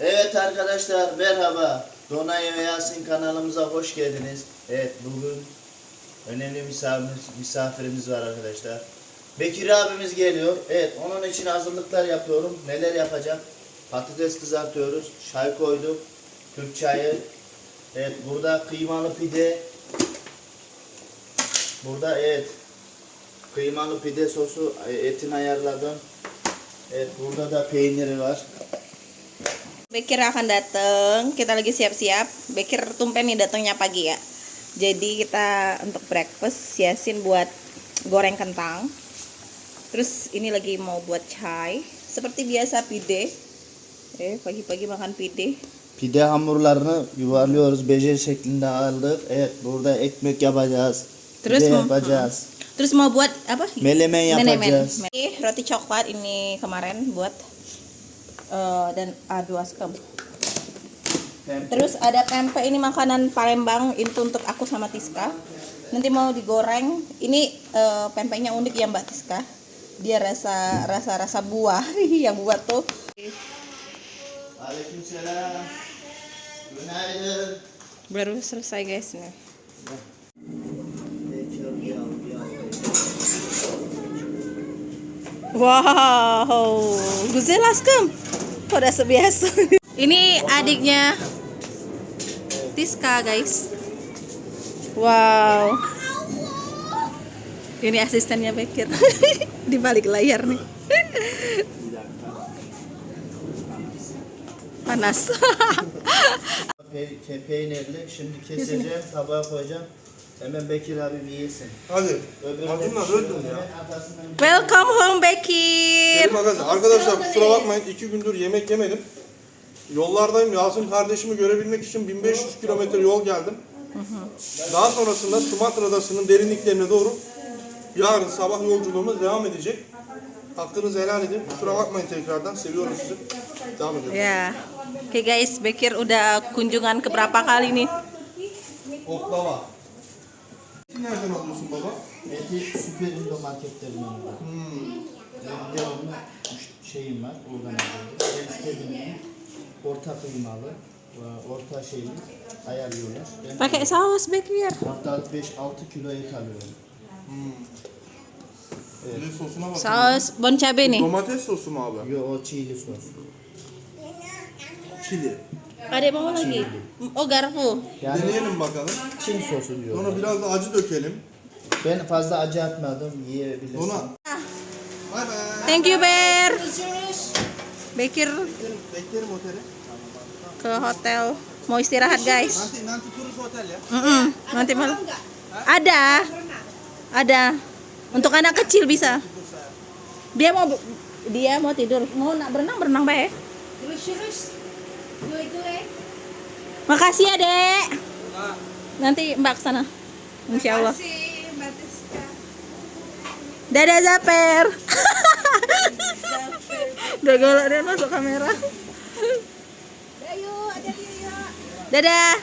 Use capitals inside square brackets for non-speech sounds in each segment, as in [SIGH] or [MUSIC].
Evet arkadaşlar merhaba. Donay ve Yasin kanalımıza hoş geldiniz. Evet bugün önemli misafir, misafirimiz var arkadaşlar. Bekir abimiz geliyor. Evet onun için hazırlıklar yapıyorum. Neler yapacak? Patates kızartıyoruz. Çay koyduk. Türk çayı. Evet burada kıymalı pide. Burada evet kıymalı pide sosu e, etini ayarladım. Evet burada da peyniri var. Bekir akan datang, kita lagi siap-siap. Bekir tumpen nih datangnya pagi ya. Jadi kita untuk breakfast Yasin buat goreng kentang. Terus ini lagi mau buat chai. Seperti biasa pide. Eh pagi-pagi makan pide. Pide hamurlarını yuvarlıyoruz. Beje şeklinde aldık. Evet burada ekmek yapacağız. Terus Pide mau- yapacağız. Terus mau buat apa? Melemen yapacağız. Menemen. Ini roti coklat ini kemarin buat eh, dan aduh askem. Terus ada tempe ini makanan Palembang itu untuk aku sama Tiska. Nanti mau digoreng. Ini eh, pempeknya unik ya Mbak Tiska. Dia rasa rasa rasa buah [LAUGHS] yang buat tuh. Baru selesai guys nih. Wow, güzel askem. Udah sebiasa. Ini adiknya Tiska guys. Wow. Ini asistennya Bekir [LAUGHS] di balik layar nih. Panas. Pe- pe- peynirli. Şimdi keseceğim, tabağa koyacağım. Hemen Bekir abi bir yesin. Hadi. Pişiyor. öldüm ya. Welcome home Bekir. Benim arkadaşlar, arkadaşlar kusura bakmayın iki gündür yemek yemedim. Yollardayım. Yasin kardeşimi görebilmek için 1500 kilometre yol geldim. Daha sonrasında Sumatra Adası'nın derinliklerine doğru yarın sabah yolculuğumuz devam edecek. Hakkınızı helal edin. Kusura bakmayın tekrardan. Seviyorum sizi. Devam edelim. Ya. Oke guys, Bekir udah kunjungan ke berapa kali nih? Oklava. Nereden alıyorsun baba? Eti süper Indo marketlerinden var. Hmm. Ben devamlı şeyim var. Oradan alıyorum. Ben istediğim orta kıymalı, e, orta şeyli ayarlıyorlar. Ben Pakai saus Bekir. hatta 5-6 kilo et alıyorum. Hmm. Bir de sosuna bak. Saus bon cabe. Domates sosu mu abi? Yo o çiğli sos. Çili. Ada mau lagi? Oh garpu. Yani Deneyelim bakalım. Çin sosu diyor. Sonra biraz da acı dökelim. Ben fazla acı atmadım yiyebilirsin. Dona. Bay bay. Thank you Ber. Bekir Beklerim otele. ke hotel. Mau istirahat guys. Nanti nanti turun hotel ya. Mm-mm, nanti malam. Ada. Ada. Untuk anak kecil bisa. Dia mau dia mau tidur. Mau nak berenang berenang baik. Makasih ya, Dek. Nanti Mbak ke sana. Insya Allah. Dadah Zaper. Udah galak dia masuk kamera. Dadah.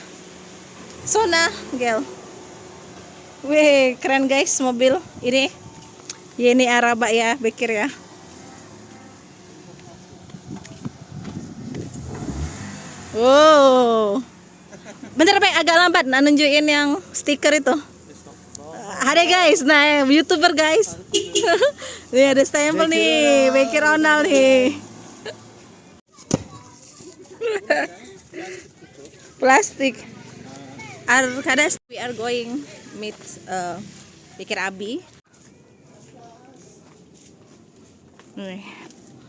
Sona, Gel. Wih, keren guys mobil ini. Ya, ini Araba ya, Bekir ya. Wow. Bentar, Pak, agak lambat nah nunjukin yang stiker itu. Ada guys, nah youtuber guys. [LAUGHS] nih ada stempel nih, Bekir Ronald nih. [LAUGHS] Plastik. Arkades we are going meet uh, Bekir Abi. Nih,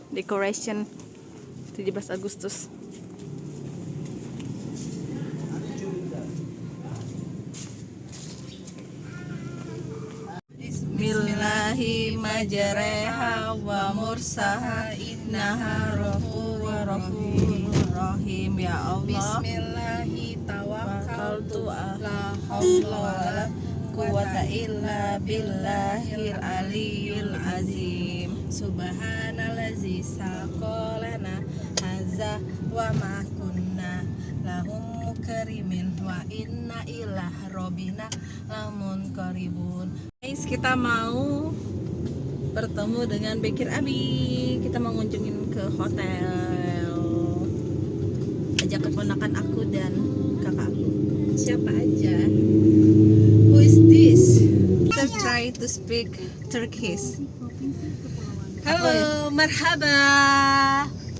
decoration 17 Agustus. wa mursaha innaha rahim. Ya Allah bismillahi tawakkaltu ala ah. haula wala quwata illa azim. Subhanallazi saqalana hadza wa wa inna ilaha rabbina lamun karibun guys kita mau bertemu dengan Bekir Abi. Kita mau ngunjungin ke hotel. ponakan aku dan kakakku. Siapa aja? Who is this? Kita try to speak Turkish. Halo, marhaba.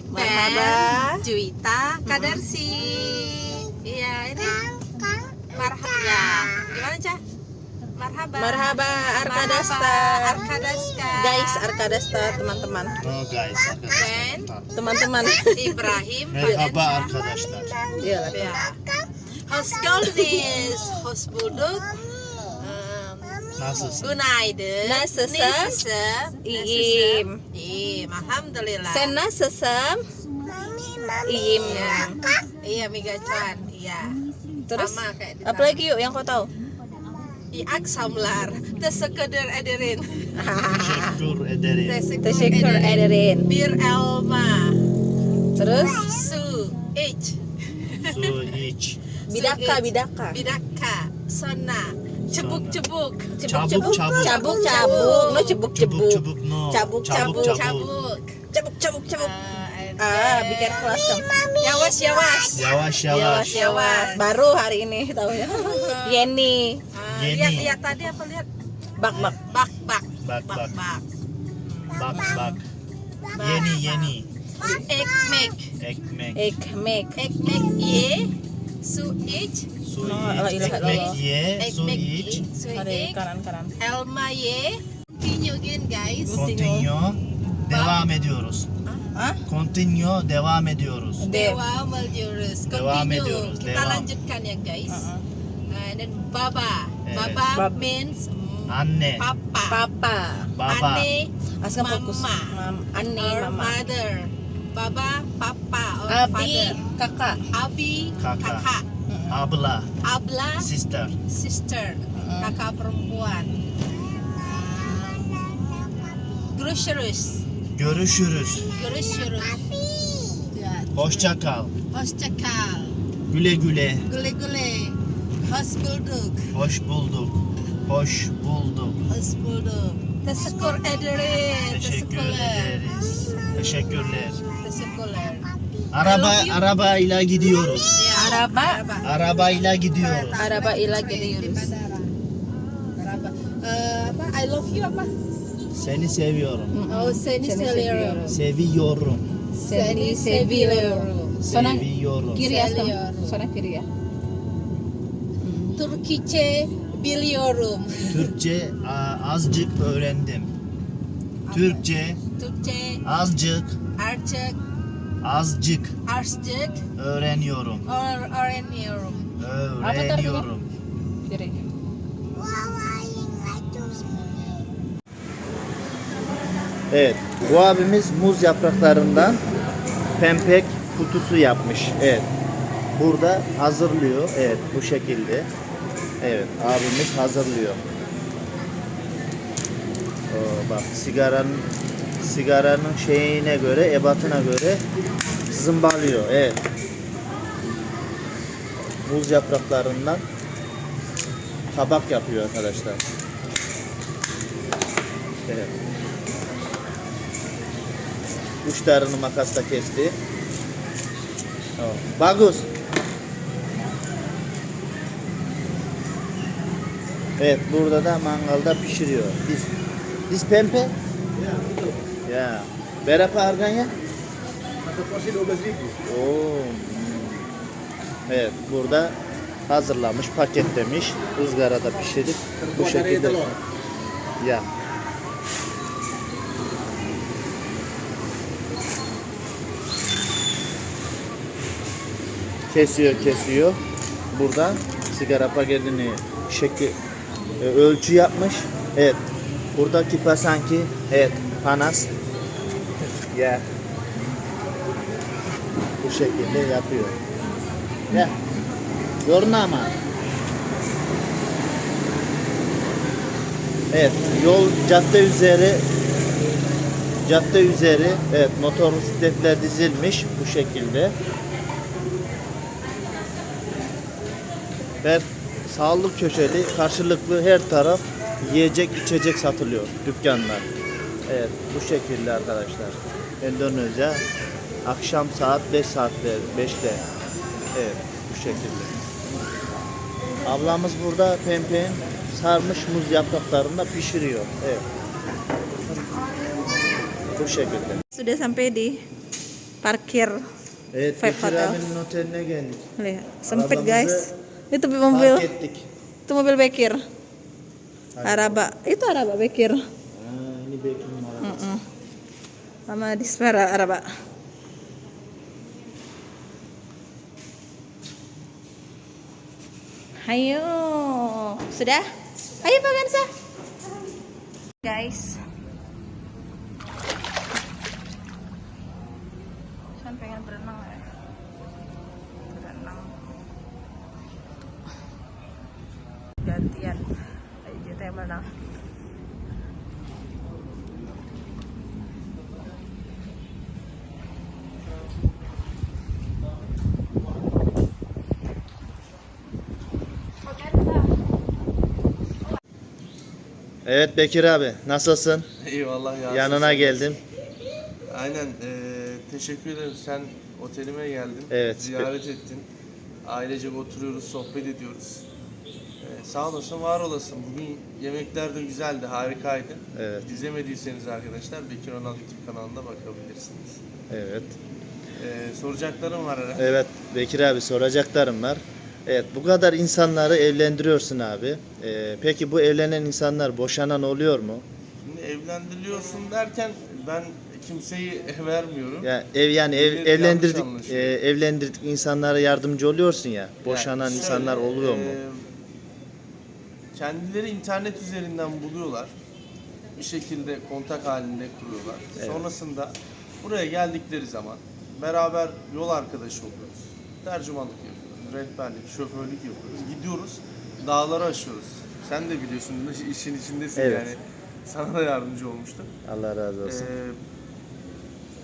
Marhaba. Ben Juwita Kadarsi. Iya, ini marhaba. Ya, gimana, Cah? Marhaba. Marhaba Arkadasta. Marhaba. Guys, Arkadasta teman-teman. Oh guys Ben Teman-teman. Ibrahim. Merhaba Pak arkadaşlar. Iya. Ya. Hoş geldiniz. Hoş bulduk. Nasılsın? Günaydın. Nasılsın? Nasılsın? İyiyim. İyiyim. Alhamdulillah. Sen nasılsın? İyiyim. Iya. Iya, Miga Cuan. Iya. Terus Sama kayak di apa lagi yuk yang kau tahu? di aksamlar. Teşekkür Ederin. Teşekkür Ederin. Teşekkür ederin, Bir elma. Terus? Su h, Su iç. bidaka bidaka, bidaka sona, Bir cebuk. Cebuk cebuk cebuk. cebuk. Cebuk cabuk cebuk. cebuk. Cebuk cebuk cebuk. cebuk cebuk cebuk ah, ah bikin kelas dong. yawas yawas. Yawas yawas. Yawas baru hari ini tahu ya. [LAUGHS] Yeni. Yeni. lihat, lihat tadi apa lihat? Bak bak. Bak, bak. Bak bak. Bak. Bak bak. Yeni yeni. Ekmek. Ekmek. Ekmek. Ekmek ye. Su ich. Su No, ilahe Ekmek ye. Su Ekmek iç. ye. Su Ada ich. kanan kanan. Elma ye. Continue again guys. Continue. Devam ediyoruz. Ah? Continue devam ediyoruz. Devam Continue. ediyoruz, Kita devam. lanjutkan ya guys. Uh-uh. Dan baba. Evet. Baba Bab- means Anne. papa. Papa. Baba. Ane, Askem fokus. Mama. Mam, Anne or mama. mother. Baba, papa or Abi father. kakak. Abi, Kakak. kakak. Abla. Abla, Sister. sister. Kakak perempuan. Groceries. Görüşürüz. Groceries. Ya. Hoşça kal. Hoşça kal. Güle güle. Güle güle. Hoş bulduk. Hoş bulduk. Hoş bulduk. Hoş bulduk. Teşekkür ederiz. Teşekkürler. Teşekkürler. Araba I love you. arabayla gidiyoruz. Ya, Araba. Araba. Arabayla gidiyoruz. Araba ila gidiyoruz. Araba. Apa? I love you apa? Seni seviyorum. Oh, seni, seviyorum. Seviyorum. Seni seviyorum. Sana Seviyorum. kiri Askem. Seviyorum. Sana kiri ya. Türkçe biliyorum. Türkçe azıcık öğrendim. Türkçe Türkçe azıcık artık azıcık azıcık öğreniyorum. or öğreniyorum. Öğreniyorum. Evet, bu abimiz muz yapraklarından pempek kutusu yapmış. Evet. Burada hazırlıyor. Evet, bu şekilde. Evet, abimiz hazırlıyor. Oo, bak sigaranın sigaranın şeyine göre, ebatına göre zımbalıyor. Evet. Muz yapraklarından tabak yapıyor arkadaşlar. Evet. Uçlarını makasla kesti. Tamam. Bagus. Evet burada da mangalda pişiriyor. Biz biz pempe. Ya. Berapa harganya? Oo. hmm. Evet burada hazırlamış, paketlemiş, ızgarada pişirip bu şekilde. Ya. kesiyor kesiyor. Buradan sigara paketini şekil e, ölçü yapmış. Evet. Buradaki sanki evet panas. Ya. Bu şekilde yapıyor. Ya. Yoruna ama. Evet, yol cadde üzeri cadde üzeri evet motosikletler dizilmiş bu şekilde. Her sağlık köşeli karşılıklı her taraf yiyecek içecek satılıyor dükkanlar. Evet bu şekilde arkadaşlar. Endonezya akşam saat 5 saatte 5'te Evet bu şekilde. Ablamız burada pempen sarmış muz yapraklarında pişiriyor. Evet. Bu şekilde. Sudah sampai di parkir. Evet Hotel. abinin oteline geldik. Sempit guys. Itu mobil, ettik. itu mobil Bekir. Hadi. Araba, itu araba Bekir. Ha, ini Bekir'in arabası. Mm-mm. Sama di separa araba. Ayo, sudah? Ayo Pak Gansa. Guys. Evet Bekir abi nasılsın? Eyvallah ya. Yanına geldim. Aynen. eee, teşekkür ederim. Sen otelime geldin. Evet. Ziyaret ettin. Ailecek oturuyoruz, sohbet ediyoruz. Eee, sağ olasın, var olasın. Bugün yemekler de güzeldi, harikaydı. Evet. İzlemediyseniz arkadaşlar Bekir Onal YouTube kanalında bakabilirsiniz. Evet. Eee, soracaklarım var herhalde. Evet Bekir abi soracaklarım var. Evet bu kadar insanları evlendiriyorsun abi. Ee, peki bu evlenen insanlar boşanan oluyor mu? Şimdi evlendiriliyorsun derken ben kimseyi vermiyorum. Ya ev yani ev, yanlış evlendirdik anlaşılıyor. e, evlendirdik insanlara yardımcı oluyorsun ya. Boşanan Yani şöyle, insanlar oluyor mu? eee, kendileri internet üzerinden buluyorlar. Bir şekilde kontak halinde kuruyorlar. Evet. Sonrasında buraya geldikleri zaman beraber yol arkadaşı oluyoruz. Tercümanlık yapıyoruz, rehberlik, şoförlük yapıyoruz. Gidiyoruz, dağları aşıyoruz. Sen de biliyorsun işin içindesin Evet. yani. Sana da yardımcı olmuştuk. Allah razı olsun. Ee,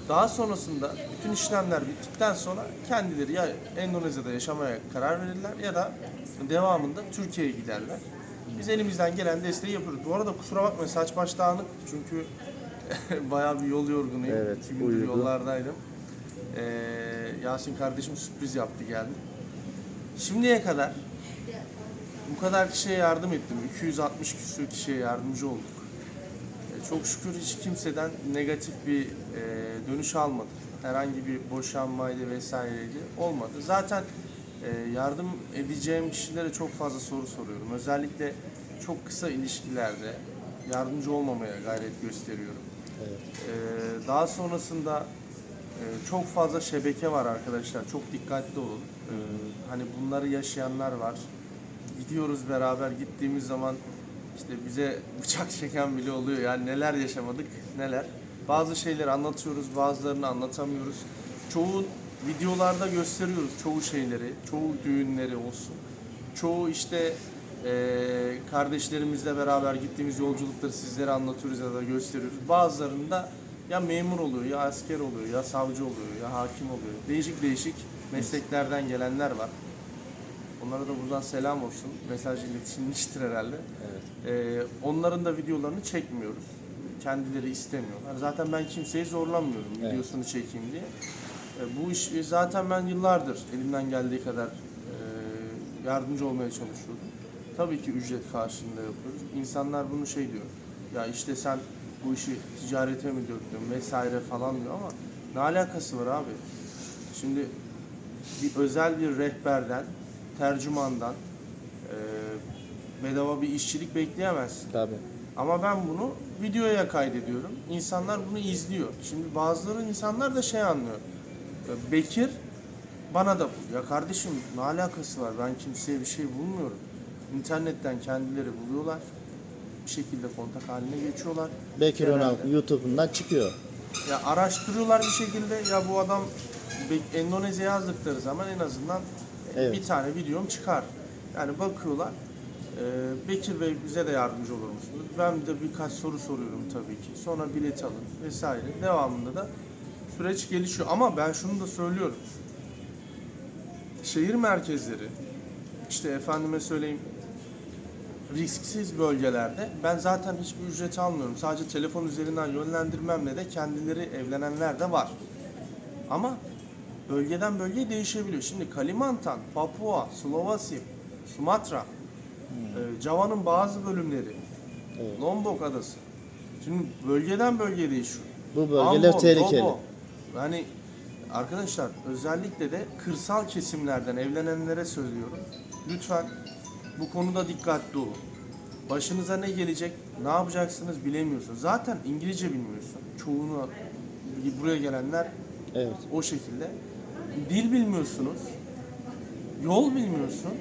daha sonrasında bütün işlemler bittikten sonra kendileri ya Endonezya'da yaşamaya karar verirler ya da devamında Türkiye'ye giderler. Biz elimizden gelen desteği yapıyoruz. Bu arada kusura bakma saç baş dağınık çünkü [LAUGHS] bayağı bir yol yorgunuyum. Evet, İki gündür uyudu. yollardaydım. Ee, Yasin kardeşim sürpriz yaptı geldi. Şimdiye kadar bu kadar kişiye yardım ettim. 260 küsur kişiye yardımcı olduk. E, Çok şükür hiç kimseden negatif bir e, dönüş almadık. Herhangi bir boşanmaydı vesaireydi olmadı. Zaten e, yardım edeceğim kişilere çok fazla soru soruyorum. Özellikle çok kısa ilişkilerde yardımcı olmamaya gayret gösteriyorum. Evet. Daha sonrasında e, çok fazla şebeke var arkadaşlar. Çok dikkatli olun. Ee, hani bunları yaşayanlar var. Gidiyoruz beraber gittiğimiz zaman işte bize [LAUGHS] bıçak çeken bile oluyor. Yani neler yaşamadık neler. Bazı şeyleri anlatıyoruz, bazılarını anlatamıyoruz. Çoğu videolarda gösteriyoruz çoğu şeyleri, çoğu düğünleri olsun. Çoğu işte eee kardeşlerimizle beraber gittiğimiz yolculukları sizlere anlatıyoruz ya da gösteriyoruz. Bazılarında ya memur oluyor, ya asker oluyor, ya savcı oluyor, ya hakim oluyor. Değişik değişik mesleklerden gelenler var. Onlara da buradan selam olsun. Mesaj iletişimmiştir herhalde. Evet. Ee, onların da videolarını çekmiyoruz. Kendileri istemiyorlar. Zaten ben kimseyi zorlamıyorum Evet. videosunu çekeyim diye. Ee, bu iş e, zaten ben yıllardır elimden geldiği kadar e, yardımcı olmaya çalışıyordum. Tabii ki ücret karşılığında yapıyoruz. İnsanlar bunu şey diyor. Ya işte sen bu işi ticarete mi döktün vesaire falan diyor ama ne alakası var abi? Şimdi bir özel bir rehberden, tercümandan e, bedava bir işçilik bekleyemezsin. Tabii. Ama ben bunu videoya kaydediyorum. İnsanlar bunu izliyor. Şimdi bazıları insanlar da şey anlıyor. E, Bekir bana da bul. Ya kardeşim ne alakası var? Ben kimseye bir şey bulmuyorum. İnternetten kendileri buluyorlar. Bir şekilde kontak haline geçiyorlar. Bekir. Önal YouTube'undan çıkıyor. Ya araştırıyorlar bir şekilde ya bu adam Endonezya yazdıkları zaman en azından Evet. bir tane videom çıkar. Yani bakıyorlar. e, Bekir Bey bize de yardımcı olur musunuz? Ben de birkaç soru soruyorum tabii ki. Sonra bilet alın vesaire. Devamında da süreç gelişiyor. Ama ben şunu da söylüyorum. Şehir merkezleri işte efendime söyleyeyim risksiz bölgelerde ben zaten hiçbir ücret almıyorum. Sadece telefon üzerinden yönlendirmemle de kendileri evlenenler de var. Ama bölgeden bölgeye değişebiliyor. Şimdi Kalimantan, Papua, Slovasya, Sumatra, e, Java'nın bazı bölümleri, Evet. Lombok adası. Şimdi bölgeden bölgeye değişiyor. Bu bölgeler Ambon, tehlikeli. Lobo. Yani arkadaşlar özellikle de kırsal kesimlerden evlenenlere söylüyorum. Lütfen bu konuda dikkatli olun. Başınıza ne gelecek, ne yapacaksınız bilemiyorsun. Zaten İngilizce bilmiyorsun. Çoğunu buraya gelenler Evet. o şekilde. Dil bilmiyorsunuz. Yol bilmiyorsun.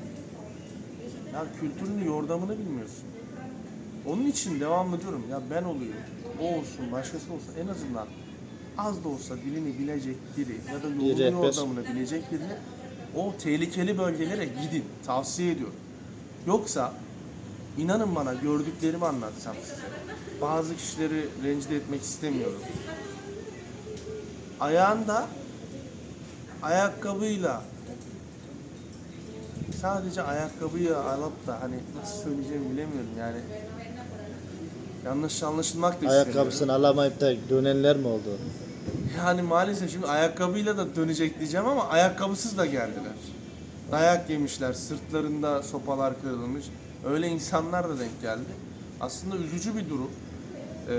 Ya kültürünü, yordamını bilmiyorsun. Onun için devamlı diyorum ya ben olayım, o olsun, başkası olsun en azından az da olsa dilini bilecek biri ya da yolunu yordamını bilecek biri o tehlikeli bölgelere gidin. Tavsiye ediyorum. Yoksa inanın bana gördüklerimi anlatsam size. Bazı kişileri rencide etmek istemiyorum. Ayağında ayakkabıyla sadece ayakkabıyı alıp da hani nasıl söyleyeceğimi bilemiyorum yani. Yanlış anlaşılmak da. Ayakkabısını alamayıp da dönenler mi oldu? Yani maalesef şimdi ayakkabıyla da dönecek diyeceğim ama ayakkabısız da geldiler. Dayak yemişler, sırtlarında sopalar kırılmış. Öyle insanlar da denk geldi. Aslında üzücü bir durum. Ee,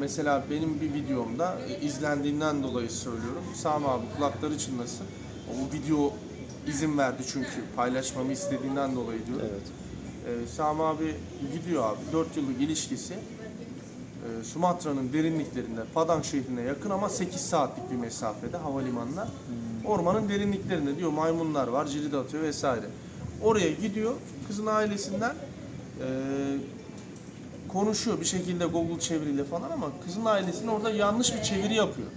mesela benim bir videomda e, izlendiğinden dolayı söylüyorum. Sami abi kulakları çınlasın. O video izin verdi çünkü paylaşmamı istediğinden dolayı diyorum. Evet. Ee, Sami abi gidiyor abi. 4 yıllık ilişkisi. Ee, Sumatra'nın derinliklerinde, Padang şehrine yakın ama 8 saatlik bir mesafede havalimanına. Ormanın derinliklerinde diyor maymunlar var, cirit atıyor vesaire. Oraya gidiyor, kızın ailesinden e, konuşuyor bir şekilde Google çeviriyle falan ama kızın ailesinin orada yanlış bir çeviri yapıyor.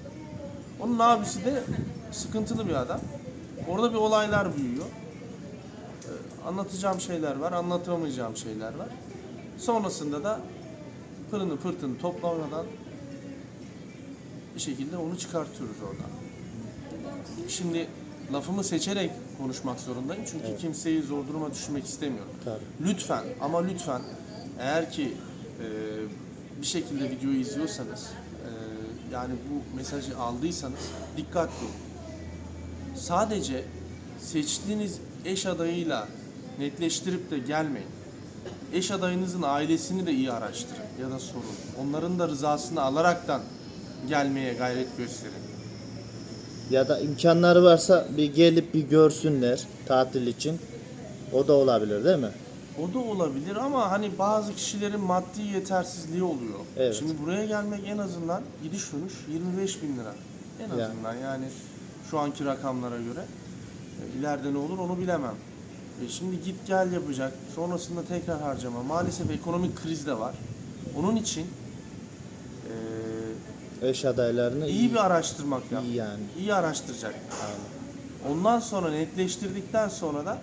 Onun abisi de sıkıntılı bir adam. Orada bir olaylar büyüyor. Ee, Anlatacağım şeyler var, anlatamayacağım şeyler var. Sonrasında da pırını pırtını toplamadan bir şekilde onu çıkartıyoruz oradan. Şimdi lafımı seçerek konuşmak zorundayım çünkü kimseyi zor duruma düşürmek istemiyorum. Tabii. Lütfen ama lütfen eğer ki bir şekilde videoyu izliyorsanız e, yani bu mesajı aldıysanız dikkatli olun. Sadece seçtiğiniz eş adayıyla netleştirip de gelmeyin. Eş adayınızın ailesini de iyi araştırın ya da sorun. Onların da rızasını alaraktan gelmeye gayret gösterin. Ya da imkanları varsa bir gelip bir görsünler tatil için. O da olabilir değil mi? O da olabilir ama hani bazı kişilerin maddi yetersizliği oluyor. Evet. Şimdi buraya gelmek en azından gidiş dönüş 25 bin lira. En azından yani şu anki rakamlara göre. E, ileride ne olur onu bilemem. E, şimdi git gel yapacak. Sonrasında tekrar harcama. Maalesef ekonomik kriz de var. Onun için e, Eş adaylarını iyi bir araştırmak iyi yani. İyi araştıracak. Ondan sonra netleştirdikten sonra da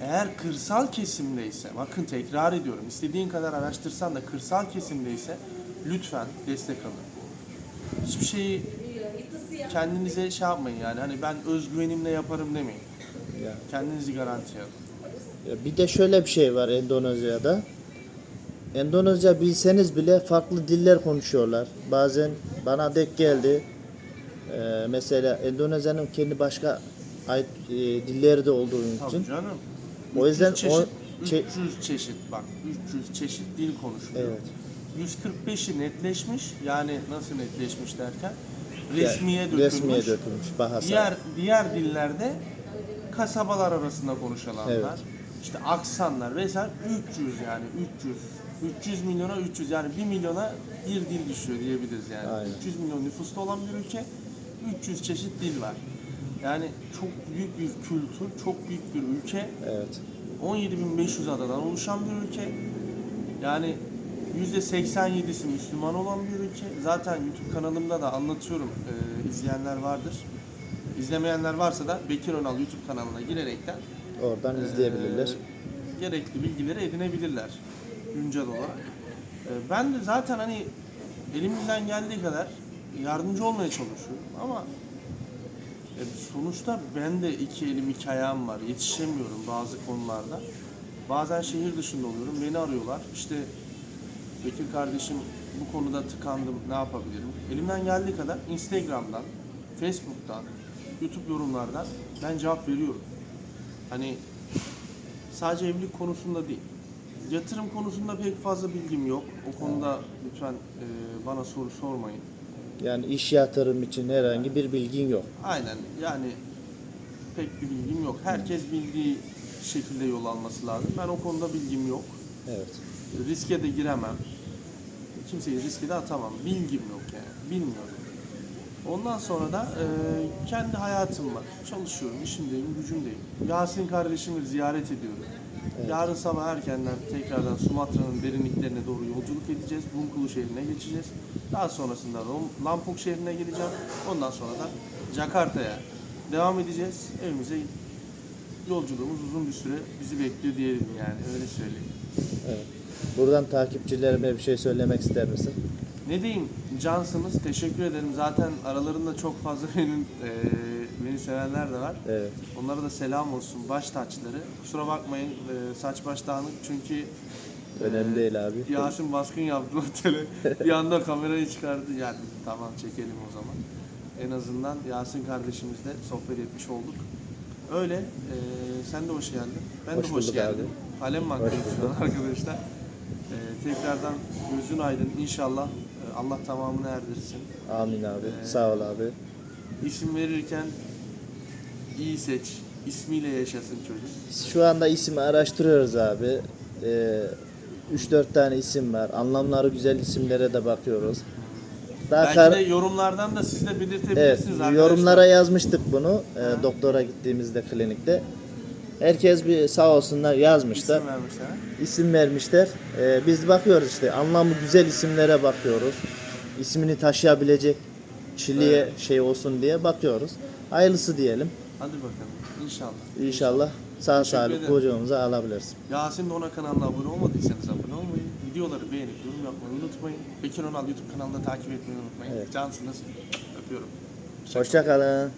eğer kırsal kesimdeyse, bakın tekrar ediyorum, istediğin kadar araştırsan da kırsal kesimdeyse lütfen destek alın. Hiçbir şeyi kendinize şey yapmayın yani hani ben özgüvenimle yaparım demeyin. Ya. Kendinizi garantiye alın. Ya Bir de şöyle bir şey var Endonezya'da. Endonezya bilseniz bile farklı diller konuşuyorlar. Bazen bana denk geldi. Ee, mesela Endonezya'nın kendi başka ait e, dilleri de olduğu Tabii için. canım. O yüzden 300 çeşit, o- çe- 300 çeşit bak 300 çeşit dil konuşuluyor. Evet. 145'i netleşmiş yani nasıl netleşmiş derken resmiye dökülmüş. Resmiye dökülmüş. Bahasa. Diğer diğer dillerde kasabalar arasında konuşulanlar, Evet. işte aksanlar vesaire 300 yani 300 300 milyona 300 yani 1 milyona bir dil düşüyor diyebiliriz yani. Aynen. 300 milyon nüfusta olan bir ülke 300 çeşit dil var. Yani çok büyük bir kültür, çok büyük bir ülke. Evet. 17.500 adadan oluşan bir ülke. Yani %87'si Müslüman olan bir ülke. Zaten YouTube kanalımda da anlatıyorum. Ee, izleyenler vardır. İzlemeyenler varsa da Bekir Önal YouTube kanalına girerekten Oradan izleyebilirler. e, gerekli bilgileri edinebilirler güncel olarak. E, ben de zaten hani elimizden geldiği kadar yardımcı olmaya çalışıyorum ama e, sonuçta ben de iki elim iki ayağım var. Yetişemiyorum bazı konularda. Bazen şehir dışında oluyorum. Beni arıyorlar. İşte Bekir kardeşim bu konuda tıkandım. Ne yapabilirim? Elimden geldiği kadar Instagram'dan Facebook'tan, YouTube yorumlardan ben cevap veriyorum. Hani sadece evlilik konusunda değil. Yatırım konusunda pek fazla bilgim yok. O konuda lütfen e, bana soru sormayın. Yani iş yatırım için herhangi bir bilgin yok. Aynen yani pek bir bilgim yok. Herkes bildiği şekilde yol alması lazım. Ben o konuda bilgim yok. Evet. Riske de giremem. Kimseyi riske de atamam. Bilgim yok yani. Bilmiyorum. Ondan sonra da e, kendi hayatım var. Çalışıyorum, işimdeyim, gücümdeyim. Yasin kardeşimi ziyaret ediyorum. Yarın sabah erkenden tekrardan Sumatra'nın derinliklerine doğru yolculuk edeceğiz. Bungkulu şehrine geçeceğiz. Daha sonrasında Lampung şehrine geleceğim. Ondan sonra da Jakarta'ya devam edeceğiz. Evimize yolculuğumuz uzun bir süre bizi bekliyor diyelim yani öyle söyleyeyim. Evet. Buradan takipçilerime bir şey söylemek ister misin? Ne diyeyim cansınız teşekkür ederim. Zaten aralarında çok fazla [LAUGHS] benim eee, beni sevenler de var. Evet. Onlara da selam olsun baş taçları. Kusura bakmayın eee, saç baş dağınık çünkü Önemli eee, değil abi. Yasin baskın yaptı otele. [LAUGHS] bir anda kamerayı çıkardı. Yani tamam çekelim o zaman. En azından Yasin kardeşimizle sohbet etmiş olduk. Öyle. eee, sen de hoş geldin. Ben Hoş de hoş geldim. Alem Hoş şu an arkadaşlar. Eee, tekrardan gözün aydın. İnşallah Allah tamamını erdirsin. Amin abi. Sağ ol abi. İsim verirken iyi seç. İsmiyle yaşasın çocuk. Şu anda ismi araştırıyoruz abi. Ee, 3-4 tane isim var. Anlamları güzel isimlere de bakıyoruz. Daha Belki kar- de yorumlardan da siz de Evet, belirtebilirsiniz arkadaşlar. yorumlara yazmıştık bunu e, doktora gittiğimizde klinikte. Herkes bir sağ olsunlar yazmışlar. İsim vermişler. isim vermişler. E, biz bakıyoruz işte anlamı güzel isimlere bakıyoruz. İsmini taşıyabilecek kişiliğe şey olsun diye bakıyoruz. Hayırlısı diyelim. Hadi bakalım. İnşallah. İnşallah sağ Teşekkür salim kucağımıza alabiliriz. Yasin Dona kanalına abone olmadıysanız abone olmayı, videoları beğenip yorum yapmayı unutmayın. Bekir Onal YouTube kanalında takip etmeyi unutmayın. Evet. Cansınız. Öpüyorum. Hoşça kalın.